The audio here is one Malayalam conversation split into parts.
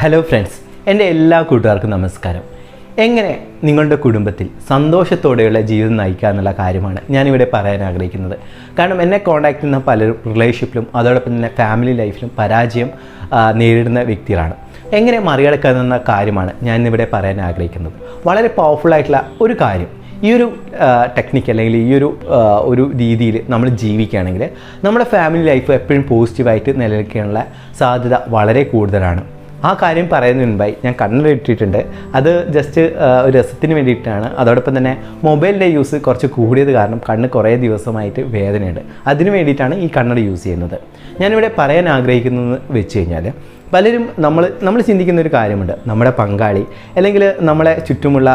ഹലോ ഫ്രണ്ട്സ് എന്റെ എല്ലാ കൂട്ടുകാർക്കും നമസ്കാരം. എങ്ങനെ നിങ്ങളുടെ കുടുംബത്തിൽ സന്തോഷത്തോടെയുള്ള ജീവിതം നയിക്കുക എന്നുള്ള കാര്യമാണ് ഞാനിവിടെ പറയാൻ ആഗ്രഹിക്കുന്നത്. കാരണം എന്നെ കോൺടാക്ട് ചെയ്യുന്ന പലരും റിലേഷൻഷിപ്പിലും അതോടൊപ്പം തന്നെ ഫാമിലി ലൈഫിലും പരാജയം നേരിടുന്ന വ്യക്തികളാണ്. എങ്ങനെ മറികടക്കാമെന്ന കാര്യമാണ് ഞാനിവിടെ പറയാൻ ആഗ്രഹിക്കുന്നത്. വളരെ പവർഫുൾ ആയിട്ടുള്ള ഒരു കാര്യം ഈ ഒരു ടെക്നിക്ക് അല്ലെങ്കിൽ ഈ ഒരു ഒരു രീതിയിൽ നമ്മൾ ജീവിക്കുകയാണെങ്കിൽ നമ്മുടെ ഫാമിലി ലൈഫ് എപ്പോഴും പോസിറ്റീവായിട്ട് നിലനിൽക്കാനുള്ള സാധ്യത വളരെ കൂടുതലാണ്. ആ കാര്യം പറയുന്നതിന് മുൻപായി ഞാൻ കണ്ണിലിട്ടിട്ടുണ്ട് അത് ജസ്റ്റ് ഒരു രസത്തിന് വേണ്ടിയിട്ടാണ്. അതോടൊപ്പം തന്നെ മൊബൈലിന്റെ യൂസ് കുറച്ച് കൂടിയത് കാരണം കണ്ണ് കുറേ ദിവസമായിട്ട് വേദനയുണ്ട്. അതിന് വേണ്ടിയിട്ടാണ് ഈ കണ്ണട യൂസ് ചെയ്യുന്നത്. ഞാനിവിടെ പറയാൻ ആഗ്രഹിക്കുന്നത് വെച്ച് കഴിഞ്ഞാൽ പലരും നമ്മൾ നമ്മൾ ചിന്തിക്കുന്ന ഒരു കാര്യമുണ്ട്. നമ്മുടെ പങ്കാളി അല്ലെങ്കിൽ നമ്മളെ ചുറ്റുമുള്ള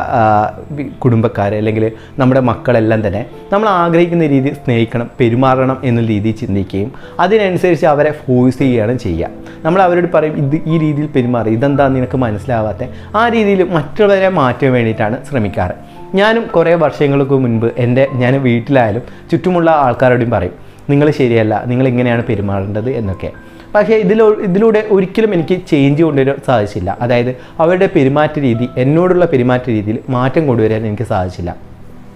കുടുംബക്കാർ അല്ലെങ്കിൽ നമ്മുടെ മക്കളെല്ലാം തന്നെ നമ്മൾ ആഗ്രഹിക്കുന്ന രീതി സ്നേഹിക്കണം പെരുമാറണം എന്ന രീതിയിൽ ചിന്തിക്കുകയും അതിനനുസരിച്ച് അവരെ ഫോഴ്സ് ചെയ്യുകയാണ് ചെയ്യുക. നമ്മൾ അവരോട് പറയും ഇത് ഈ രീതിയിൽ പെരുമാറി ഇതെന്താ നിനക്ക് മനസ്സിലാവാത്ത? ആ രീതിയിൽ മറ്റുള്ളവരെ മാറ്റാൻ വേണ്ടിയിട്ടാണ് ശ്രമിക്കാറ്. ഞാനും കുറേ വർഷങ്ങൾക്ക് മുൻപ് എന്റെ ഞാൻ വീട്ടിലായാലും ചുറ്റുമുള്ള ആൾക്കാരോടും പറയും നിങ്ങൾ ശരിയല്ല നിങ്ങൾ ഇങ്ങനെയാണ് പെരുമാറേണ്ടത്? എന്നൊക്കെ. പക്ഷേ ഇതിൽ ഇതിലൂടെ ഒരിക്കലും എനിക്ക് ചേഞ്ച് കൊണ്ടുവരാൻ സാധിച്ചില്ല. അതായത് അവരുടെ പെരുമാറ്റ രീതി എന്നോടുള്ള പെരുമാറ്റ രീതിയിൽ മാറ്റം കൊണ്ടുവരാൻ എനിക്ക് സാധിച്ചില്ല.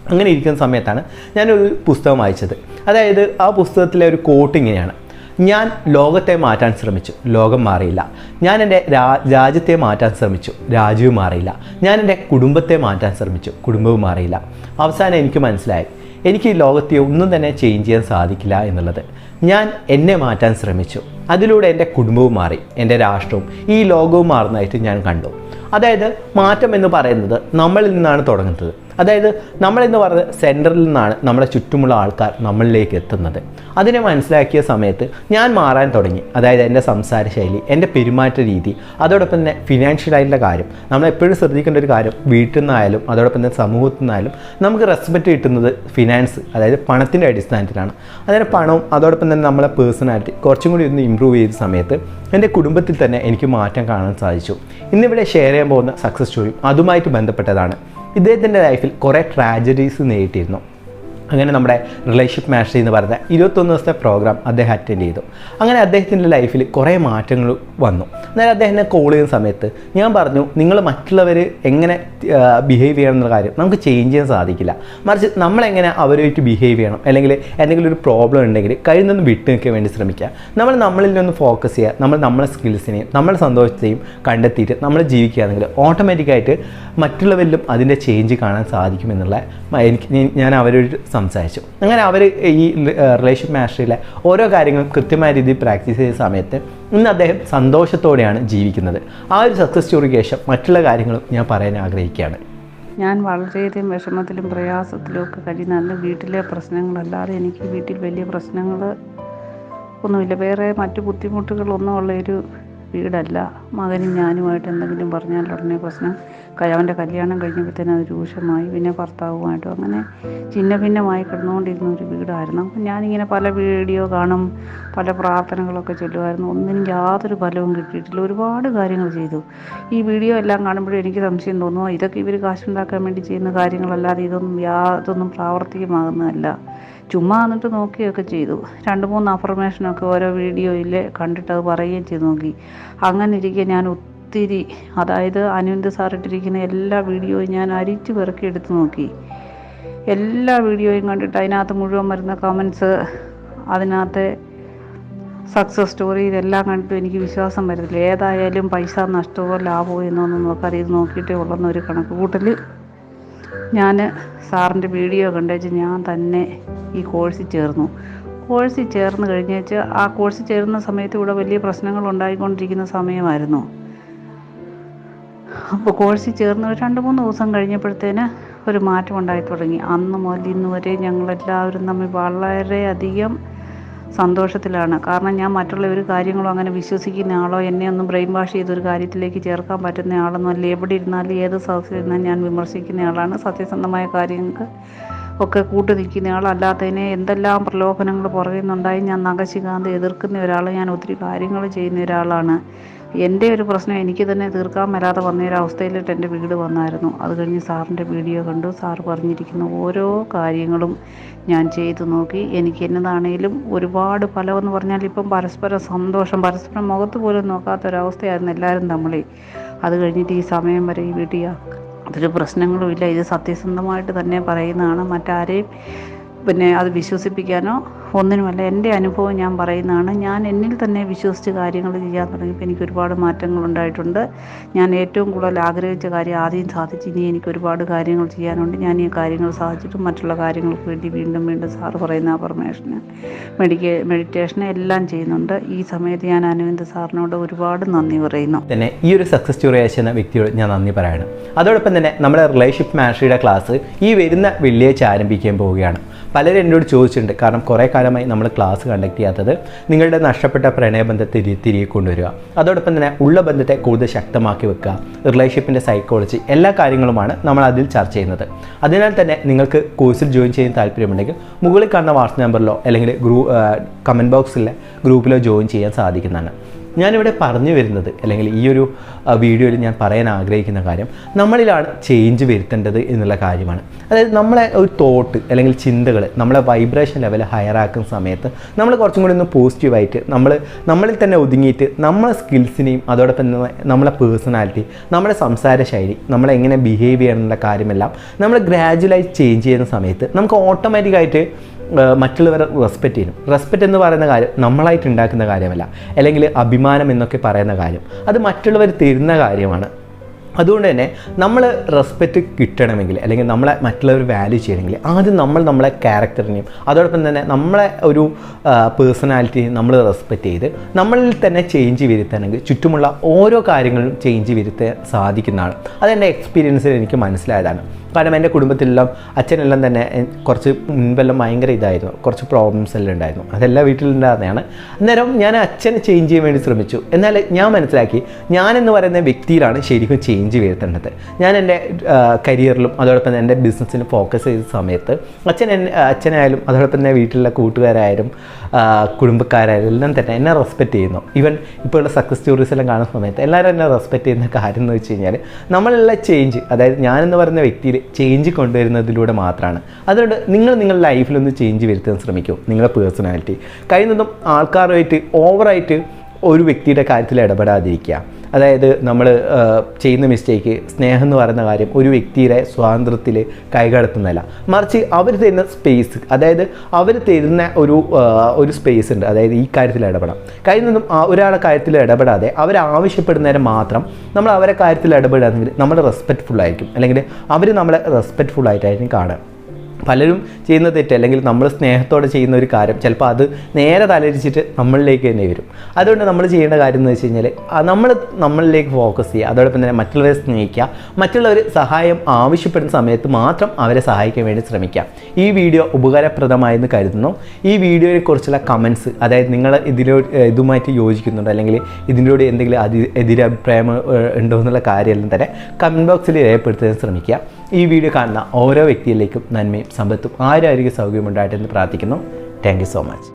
അങ്ങനെ ഇരിക്കുന്ന സമയത്താണ് ഞാനൊരു പുസ്തകം വായിച്ചത്. അതായത് ആ പുസ്തകത്തിലെ ഒരു കോട്ട് ഇങ്ങനെയാണ്. ഞാൻ ലോകത്തെ മാറ്റാൻ ശ്രമിച്ചു ലോകം മാറിയില്ല. ഞാൻ എന്റെ രാ രാജ്യത്തെ മാറ്റാൻ ശ്രമിച്ചു രാജ്യവും മാറിയില്ല. ഞാൻ എന്റെ കുടുംബത്തെ മാറ്റാൻ ശ്രമിച്ചു കുടുംബവും മാറിയില്ല. അവസാനം എനിക്ക് മനസ്സിലായി. എനിക്ക് ഈ ലോകത്തെ ഒന്നും തന്നെ ചേഞ്ച് ചെയ്യാൻ സാധിക്കില്ല എന്നുള്ളത്. ഞാൻ എന്നെ മാറ്റാൻ ശ്രമിച്ചു. അതിലൂടെ എന്റെ കുടുംബവും മാറി. എന്റെ രാഷ്ട്രവും ഈ ലോകവും മാറുന്നതായിട്ട് ഞാൻ കണ്ടു. അതായത് മാറ്റം എന്ന് പറയുന്നത് നമ്മളിൽ നിന്നാണ് തുടങ്ങുന്നത്. അതായത് നമ്മളെന്ന് പറഞ്ഞത് സെന്ററിൽ നിന്നാണ് നമ്മുടെ ചുറ്റുമുള്ള ആൾക്കാർ നമ്മളിലേക്ക് എത്തുന്നത്. അതിനെ മനസ്സിലാക്കിയ സമയത്ത് ഞാൻ മാറാൻ തുടങ്ങി. അതായത് എന്റെ സംസാര ശൈലി എന്റെ പെരുമാറ്റ രീതി അതോടൊപ്പം തന്നെ ഫിനാൻഷ്യൽ ആയിട്ടുള്ള കാര്യം നമ്മൾ എപ്പോഴും ശ്രദ്ധിക്കേണ്ട ഒരു കാര്യം വീട്ടിൽ നിന്നായാലും അതോടൊപ്പം തന്നെ സമൂഹത്തിൽ നിന്നായാലും നമുക്ക് റെസ്പെക്റ്റ് കിട്ടുന്നത് ഫിനാൻസ് അതായത് പണത്തിന്റെ അടിസ്ഥാനത്തിലാണ്. അതായത് പണവും അതോടൊപ്പം തന്നെ നമ്മളെ പേഴ്സണാലിറ്റി കുറച്ചും കൂടി ഒന്ന് ഇമ്പ്രൂവ് ചെയ്ത സമയത്ത് എന്റെ കുടുംബത്തിൽ തന്നെ എനിക്ക് മാറ്റം കാണാൻ സാധിച്ചു. ഇന്നിവിടെ ഷെയർ ചെയ്യാൻ പോകുന്ന സക്സസ് സ്റ്റോറിയും അതുമായിട്ട് ബന്ധപ്പെട്ടതാണ്. ഇദ്ദേഹത്തിന്റെ ലൈഫിൽ കുറേ ട്രാജഡീസ് നേരിട്ടിരുന്നു. അങ്ങനെ നമ്മുടെ റിലേഷൻഷിപ്പ് മാസ്റ്ററി എന്ന് പറയുന്ന ഇരുപത്തൊന്ന് ദിവസത്തെ പ്രോഗ്രാം അദ്ദേഹം അറ്റൻഡ് ചെയ്തു. അങ്ങനെ അദ്ദേഹത്തിന്റെ ലൈഫിൽ കുറേ മാറ്റങ്ങൾ വന്നു. എന്നാൽ അദ്ദേഹത്തിനെ കോൾ ചെയ്യുന്ന സമയത്ത് ഞാൻ പറഞ്ഞു നിങ്ങൾ മറ്റുള്ളവർ എങ്ങനെ ബിഹേവ് ചെയ്യണം എന്നുള്ള കാര്യം നമുക്ക് ചേഞ്ച് ചെയ്യാൻ സാധിക്കില്ല. മറിച്ച് നമ്മളെങ്ങനെ അവരുമായിട്ട് ബിഹേവ് ചെയ്യണം? അല്ലെങ്കിൽ എന്തെങ്കിലും ഒരു പ്രോബ്ലം ഉണ്ടെങ്കിൽ കഴിയുന്നൊന്ന് വിട്ടു നിൽക്കാൻ വേണ്ടി ശ്രമിക്കുക. നമ്മൾ നമ്മളിൽ നിന്ന് ഫോക്കസ് ചെയ്യുക. നമ്മൾ നമ്മളെ സ്കിൽസിനെയും നമ്മളെ സന്തോഷത്തെയും കണ്ടെത്തിയിട്ട് നമ്മൾ ജീവിക്കുകയാണെങ്കിൽ ഓട്ടോമാറ്റിക്കായിട്ട് മറ്റുള്ളവരിലും അതിന്റെ ചേഞ്ച് കാണാൻ സാധിക്കുമെന്നുള്ള എനിക്ക് ഞാൻ- അവരോട് സംസാരിച്ചു. അങ്ങനെ അവർ ഈ റിലേഷൻ മാസ്റ്ററിലെ ഓരോ കാര്യങ്ങളും കൃത്യമായ രീതിയിൽ പ്രാക്ടീസ് ചെയ്ത സമയത്ത് ഇന്ന് അദ്ദേഹം സന്തോഷത്തോടെയാണ് ജീവിക്കുന്നത്. ആ ഒരു സക്സസ് സ്റ്റോറിക്ക് ശേഷം മറ്റുള്ള കാര്യങ്ങളും ഞാൻ പറയാൻ ആഗ്രഹിക്കുകയാണ്. ഞാൻ വളരെയധികം വിഷമത്തിലും പ്രയാസത്തിലും ഒക്കെ കഴിയുന്ന അന്ന് വീട്ടിലെ പ്രശ്നങ്ങളല്ലാതെ എനിക്ക് വീട്ടിൽ വലിയ പ്രശ്നങ്ങൾ ഒന്നുമില്ല. വേറെ മറ്റു ബുദ്ധിമുട്ടുകളൊന്നും ഉള്ള ഒരു വീടല്ല. മകനും ഞാനുമായിട്ട് എന്തെങ്കിലും പറഞ്ഞാൽ ഉടനെ പ്രശ്നം. അവന്റെ കല്യാണം കഴിഞ്ഞപ്പോഴത്തേനും അത് രൂക്ഷമായി. പിന്നെ ഭർത്താവുമായിട്ടും അങ്ങനെ ചിന്ന ഭിന്നമായി കിടന്നുകൊണ്ടിരുന്ന ഒരു വീടായിരുന്നു. അപ്പം ഞാനിങ്ങനെ പല വീഡിയോ കാണും പല പ്രാർത്ഥനകളൊക്കെ ചൊല്ലുമായിരുന്നു. ഒന്നിനും യാതൊരു ഫലവും കിട്ടിയിട്ടില്ല. ഒരുപാട് കാര്യങ്ങൾ ചെയ്തു. ഈ വീഡിയോ എല്ലാം കാണുമ്പോഴും എനിക്ക് സംശയം തോന്നുന്നു ഇതൊക്കെ ഇവർ കാശുണ്ടാക്കാൻ വേണ്ടി ചെയ്യുന്ന കാര്യങ്ങളല്ലാതെ ഇതൊന്നും യാതൊന്നും പ്രാവർത്തികമാകുന്നതല്ല. ചുമ്മാ എന്നിട്ട് നോക്കുകയൊക്കെ ചെയ്തു. രണ്ട് മൂന്ന് അഫർമേഷനൊക്കെ ഓരോ വീഡിയോയിൽ കണ്ടിട്ട് അത് പറയുകയും ചെയ്തു നോക്കി. അങ്ങനെ ഇരിക്കെ ഞാൻ ഒത്തിരി അതായത് അനുവിന്ദ് സാർ ഇട്ടിരിക്കുന്ന എല്ലാ വീഡിയോയും ഞാൻ അരിച്ചു പെറുക്കി എടുത്തു നോക്കി. എല്ലാ വീഡിയോയും കണ്ടിട്ട് അതിനകത്ത് മുഴുവൻ വരുന്ന കമൻസ് അതിനകത്തെ സക്സസ് സ്റ്റോറി ഇതെല്ലാം കണ്ടിട്ടും എനിക്ക് വിശ്വാസം വരുന്നില്ല. ഏതായാലും പൈസ നഷ്ടമോ ലാഭമോ എന്നൊന്നും നോക്കാതെ ഇത് നോക്കിയിട്ടേ ഉള്ളെന്നൊരു കണക്ക് കൂട്ടൽ ഞാൻ സാറിന്റെ വീഡിയോ കണ്ടേച്ച് ഞാൻ തന്നെ ഈ കോഴ്സിൽ ചേർന്നു. കോഴ്സ് ചേർന്ന് കഴിഞ്ഞേച്ച് ആ കോഴ്സ് ചേരുന്ന സമയത്ത് ഇവിടെ വലിയ പ്രശ്നങ്ങൾ ഉണ്ടായിക്കൊണ്ടിരിക്കുന്ന സമയമായിരുന്നു. അപ്പോൾ കോഴ്സ് ചേർന്ന് ഒരു രണ്ട് മൂന്ന് ദിവസം കഴിഞ്ഞപ്പോഴത്തേന് ഒരു മാറ്റം ഉണ്ടായി തുടങ്ങി. അന്ന് മുതൽ ഇന്ന് വരെ ഞങ്ങളെല്ലാവരും തമ്മിൽ വളരെയധികം സന്തോഷത്തിലാണ്. കാരണം ഞാൻ മറ്റുള്ള ഒരു കാര്യങ്ങളോ അങ്ങനെ വിശ്വസിക്കുന്ന ആളോ എന്നെ ഒന്നും ബ്രെയിൻ വാഷ് ചെയ്തൊരു കാര്യത്തിലേക്ക് ചേർക്കാൻ പറ്റുന്ന ആളൊന്നും അല്ല. എവിടെ ഇരുന്നാലും ഏത് സദസ്സിൽ ഇരുന്നാലും ഞാൻ വിമർശിക്കുന്ന ആളാണ്. സത്യസന്ധമായ കാര്യങ്ങൾക്ക് ഒക്കെ കൂട്ടു നിൽക്കുന്ന ആളല്ലാത്തതിനെ എന്തെല്ലാം പ്രലോഭനങ്ങൾ പുറകിൽ നിന്നുണ്ടായി ഞാൻ നഖശികാന്ത് എതിർക്കുന്ന ഒരാൾ ഞാൻ ഒത്തിരി കാര്യങ്ങൾ ചെയ്യുന്ന ഒരാളാണ്. എന്റെ ഒരു പ്രശ്നം എനിക്ക് തന്നെ തീർക്കാൻ മേലാതെ വന്ന ഒരു അവസ്ഥയിലിട്ട് എന്റെ വീട് വന്നായിരുന്നു. അത് കഴിഞ്ഞ് സാറിന്റെ വീഡിയോ കണ്ടു. സാർ പറഞ്ഞിരിക്കുന്ന ഓരോ കാര്യങ്ങളും ഞാൻ ചെയ്തു നോക്കി. എനിക്ക് എന്നതാണേലും ഒരുപാട് ഫലമെന്ന് പറഞ്ഞാൽ ഇപ്പം പരസ്പരം സന്തോഷം പരസ്പരം മുഖത്ത് പോലും നോക്കാത്തൊരവസ്ഥയായിരുന്നു എല്ലാവരും തമ്മിൽ. അത് കഴിഞ്ഞിട്ട് ഈ സമയം വരെ ഈ വീട്ടിൽ അതൊരു പ്രശ്നങ്ങളുമില്ല. ഇത് സത്യസന്ധമായിട്ട് തന്നെ പറയുന്നതാണ്. മറ്റാരെയും പിന്നെ അത് വിശ്വസിപ്പിക്കാനോ ഒന്നിനുമല്ല എന്റെ അനുഭവം ഞാൻ പറയുന്നതാണ്. ഞാൻ എന്നിൽ തന്നെ വിശ്വസിച്ച് കാര്യങ്ങൾ ചെയ്യാൻ തുടങ്ങിയപ്പോൾ എനിക്ക് ഒരുപാട് മാറ്റങ്ങൾ ഉണ്ടായിട്ടുണ്ട്. ഞാൻ ഏറ്റവും കൂടുതൽ ആഗ്രഹിച്ച കാര്യം ആദ്യം സാധിച്ചു ഇനി എനിക്ക് ഒരുപാട് കാര്യങ്ങൾ ചെയ്യാനുണ്ട്. ഞാൻ ഈ കാര്യങ്ങൾ സാധിച്ചിട്ട് മറ്റുള്ള കാര്യങ്ങൾക്ക് വേണ്ടി വീണ്ടും വീണ്ടും സാറ് പറയുന്ന അഫർമേഷന് മെഡിക്കേ മെഡിറ്റേഷൻ എല്ലാം ചെയ്യുന്നുണ്ട്. ഈ സമയത്ത് ഞാൻ അനുവിന്ദ് സാറിനോട് ഒരുപാട് നന്ദി പറയുന്നു. തന്നെ ഈ ഒരു സക്സസ് സ്റ്റോറി അയച്ചെന്ന വ്യക്തിയോട് ഞാൻ നന്ദി പറയണം. അതോടൊപ്പം തന്നെ നമ്മുടെ റിലേഷൻഷിപ്പ് മാസ്റ്ററിയുടെ ക്ലാസ് ഈ വരുന്ന വെള്ളിയാഴ്ച ആരംഭിക്കാൻ പോവുകയാണ്. പലരും എന്നോട് ചോദിച്ചിട്ടുണ്ട് കാരണം കുറേ കാലമായി നമ്മൾ ക്ലാസ് കണ്ടക്ട് ചെയ്യാത്തത് നിങ്ങളുടെ നഷ്ടപ്പെട്ട പ്രണയബന്ധത്തെ തിരി തിരികെ കൊണ്ടുവരിക. അതോടൊപ്പം തന്നെ ഉള്ള ബന്ധത്തെ കൂടുതൽ ശക്തമാക്കി വെക്കുക. റിലേഷൻഷിപ്പിന്റെ സൈക്കോളജി എല്ലാ കാര്യങ്ങളുമാണ് നമ്മൾ അതിൽ ചർച്ച ചെയ്യുന്നത്. അതിനാൽ തന്നെ നിങ്ങൾക്ക് കോഴ്സിൽ ജോയിൻ ചെയ്യാൻ താല്പര്യമുണ്ടെങ്കിൽ മുകളിൽ കാണുന്ന വാട്സപ്പ് നമ്പറിലോ അല്ലെങ്കിൽ ഗ്രൂ കമന്റ് ബോക്സിലെ ഗ്രൂപ്പിലോ ജോയിൻ ചെയ്യാൻ സാധിക്കുന്നതാണ്. ഞാനിവിടെ പറഞ്ഞു വരുന്നത് അല്ലെങ്കിൽ ഈ ഒരു വീഡിയോയിൽ ഞാൻ പറയാൻ ആഗ്രഹിക്കുന്ന കാര്യം നമ്മളിലാണ് ചേഞ്ച് വരുത്തേണ്ടത് എന്നുള്ള കാര്യമാണ്. അതായത് നമ്മളെ ഒരു തോട്ട് അല്ലെങ്കിൽ ചിന്തകൾ നമ്മളെ വൈബ്രേഷൻ ലെവൽ ഹയറാക്കുന്ന സമയത്ത് നമ്മൾ കുറച്ചും കൂടി ഒന്ന് പോസിറ്റീവായിട്ട് നമ്മൾ നമ്മളിൽ തന്നെ ഒതുങ്ങിയിട്ട് നമ്മളെ സ്കിൽസിനെയും അതോടൊപ്പം നമ്മളെ പേഴ്സണാലിറ്റി നമ്മുടെ സംസാര ശൈലി നമ്മളെങ്ങനെ ബിഹേവ് ചെയ്യണം എന്നുള്ള കാര്യമെല്ലാം നമ്മൾ ഗ്രാജുവലായി ചേഞ്ച് ചെയ്യുന്ന സമയത്ത് നമുക്ക് ഓട്ടോമാറ്റിക്കായിട്ട് മറ്റുള്ളവരെ റെസ്പെക്റ്റ് ചെയ്യണം റെസ്പെക്റ്റ് എന്ന് പറയുന്ന കാര്യം നമ്മളായിട്ട് ഉണ്ടാക്കുന്ന കാര്യമല്ല. അല്ലെങ്കിൽ അഭിമാനം എന്നൊക്കെ പറയുന്ന കാര്യം. അത് മറ്റുള്ളവർ തരുന്ന കാര്യമാണ്. അതുകൊണ്ട് തന്നെ നമ്മൾ റെസ്പെക്റ്റ് കിട്ടണമെങ്കിൽ അല്ലെങ്കിൽ നമ്മളെ മറ്റുള്ളവർ വാല്യൂ ചെയ്യണമെങ്കിൽ ആദ്യം നമ്മൾ നമ്മളെ ക്യാരക്ടറിനെയും അതോടൊപ്പം തന്നെ നമ്മളെ ഒരു പേഴ്സണാലിറ്റിയും നമ്മൾ റെസ്പെക്റ്റ് ചെയ്ത് നമ്മളിൽ തന്നെ ചേഞ്ച് വരുത്തണമെങ്കിൽ ചുറ്റുമുള്ള ഓരോ കാര്യങ്ങളും ചേഞ്ച് വരുത്താൻ സാധിക്കുന്നതാണ്. അതെന്റെ എക്സ്പീരിയൻസിൽ എനിക്ക് മനസ്സിലായതാണ്. കാരണം എന്റെ കുടുംബത്തിലെല്ലാം അച്ഛനെല്ലാം തന്നെ കുറച്ച് മുൻപെല്ലാം ഭയങ്കര ഇതായിരുന്നു. കുറച്ച് പ്രോബ്ലംസ് എല്ലാം ഉണ്ടായിരുന്നു. അതെല്ലാം വീട്ടിലുണ്ടാകുന്നതാണ് അന്നേരം ഞാൻ അച്ഛനെ ചേഞ്ച് ചെയ്യാൻ വേണ്ടി ശ്രമിച്ചു. എന്നാൽ ഞാൻ മനസ്സിലാക്കി ഞാനെന്ന് പറയുന്ന വ്യക്തിയിലാണ് ശരിക്കും ചേഞ്ച് വരുത്തേണ്ടത്. ഞാൻ എന്റെ കരിയറിലും അതോടൊപ്പം എന്റെ ബിസിനസ്സിന് ഫോക്കസ് ചെയ്ത സമയത്ത് അച്ഛൻ അച്ഛനായാലും അതോടൊപ്പം തന്നെ വീട്ടിലുള്ള കൂട്ടുകാരായാലും കുടുംബക്കാരായാലും എല്ലാം തന്നെ എന്നെ റെസ്പെക്റ്റ് ചെയ്യുന്നു. ഈവൻ ഇപ്പോഴുള്ള സക്സസ് സ്റ്റോറീസ് എല്ലാം കാണുന്ന സമയത്ത് എല്ലാവരും എന്നെ റെസ്പെക്റ്റ് ചെയ്യുന്ന കാര്യം എന്ന് വെച്ച് കഴിഞ്ഞാൽ നമ്മളുള്ള ചേഞ്ച് അതായത് ഞാനെന്ന് പറയുന്ന വ്യക്തിയിൽ ചേഞ്ച് കൊണ്ടുവരുന്നതിലൂടെ മാത്രമാണ് അതുകൊണ്ട് നിങ്ങൾ നിങ്ങളുടെ ലൈഫിലൊന്ന് ചേഞ്ച് വരുത്താൻ ശ്രമിക്കൂ. നിങ്ങളുടെ പേഴ്സണാലിറ്റി കഴിയുന്നതും ആൾക്കാരുമായിട്ട് ഓവറായിട്ട് ഒരു വ്യക്തിയുടെ കാര്യത്തിൽ ഇടപെടാതിരിക്കുക. അതായത് നമ്മൾ ചെയ്യുന്ന മിസ്റ്റേക്ക് സ്നേഹം എന്ന് പറയുന്ന കാര്യം ഒരു വ്യക്തിയുടെ സ്വാതന്ത്ര്യത്തിൽ കൈകടത്തുന്നതല്ല. മറിച്ച് അവർ തരുന്ന സ്പേസ് അതായത് അവർ തരുന്ന ഒരു ഒരു സ്പേസ് ഉണ്ട്. അതായത് ഈ കാര്യത്തിൽ ഇടപെടാം. കഴിയുന്നതും ഒരാളുടെ കാര്യത്തിൽ ഇടപെടാതെ അവർ മാത്രം നമ്മൾ അവരെ കാര്യത്തിൽ ഇടപെടുകയാണെങ്കിൽ നമ്മൾ റെസ്പെക്റ്റ്ഫുൾ ആയിരിക്കും. അല്ലെങ്കിൽ അവർ നമ്മളെ റെസ്പെക്റ്റ്ഫുൾ ആയിട്ടായിരിക്കും കാണുക. പലരും ചെയ്യുന്ന തെറ്റ് അല്ലെങ്കിൽ നമ്മൾ സ്നേഹത്തോടെ ചെയ്യുന്ന ഒരു കാര്യം ചിലപ്പോൾ അത് നേരെ തലരിച്ചിട്ട് നമ്മളിലേക്ക് തന്നെ വരും. അതുകൊണ്ട് നമ്മൾ ചെയ്യേണ്ട കാര്യം എന്ന് വെച്ച് കഴിഞ്ഞാൽ നമ്മൾ നമ്മളിലേക്ക് ഫോക്കസ് ചെയ്യുക. അതോടൊപ്പം തന്നെ മറ്റുള്ളവരെ സ്നേഹിക്കുക. മറ്റുള്ളവർ സഹായം ആവശ്യപ്പെടുന്ന സമയത്ത് മാത്രം അവരെ സഹായിക്കാൻ വേണ്ടി ശ്രമിക്കുക. ഈ വീഡിയോ ഉപകാരപ്രദമായെന്ന് കരുതുന്നു. ഈ വീഡിയോയെ കുറിച്ചുള്ള കമൻസ് അതായത് നിങ്ങൾ ഇതിലോ ഇതുമായിട്ട് യോജിക്കുന്നുണ്ടോ അല്ലെങ്കിൽ ഇതിനോട് എന്തെങ്കിലും അതി എതിരഭിപ്രായം ഉണ്ടോ എന്നുള്ള കാര്യമെല്ലാം തന്നെ കമന്റ് ബോക്സിൽ രേഖപ്പെടുത്താൻ ശ്രമിക്കുക. ഈ വീഡിയോ കാണുന്ന ഓരോ വ്യക്തിയിലേക്കും നന്മയും സമ്പത്തും ആരോഗ്യ സൗകര്യമുണ്ടായിട്ടെന്ന് പ്രാർത്ഥിക്കുന്നു. Thank so much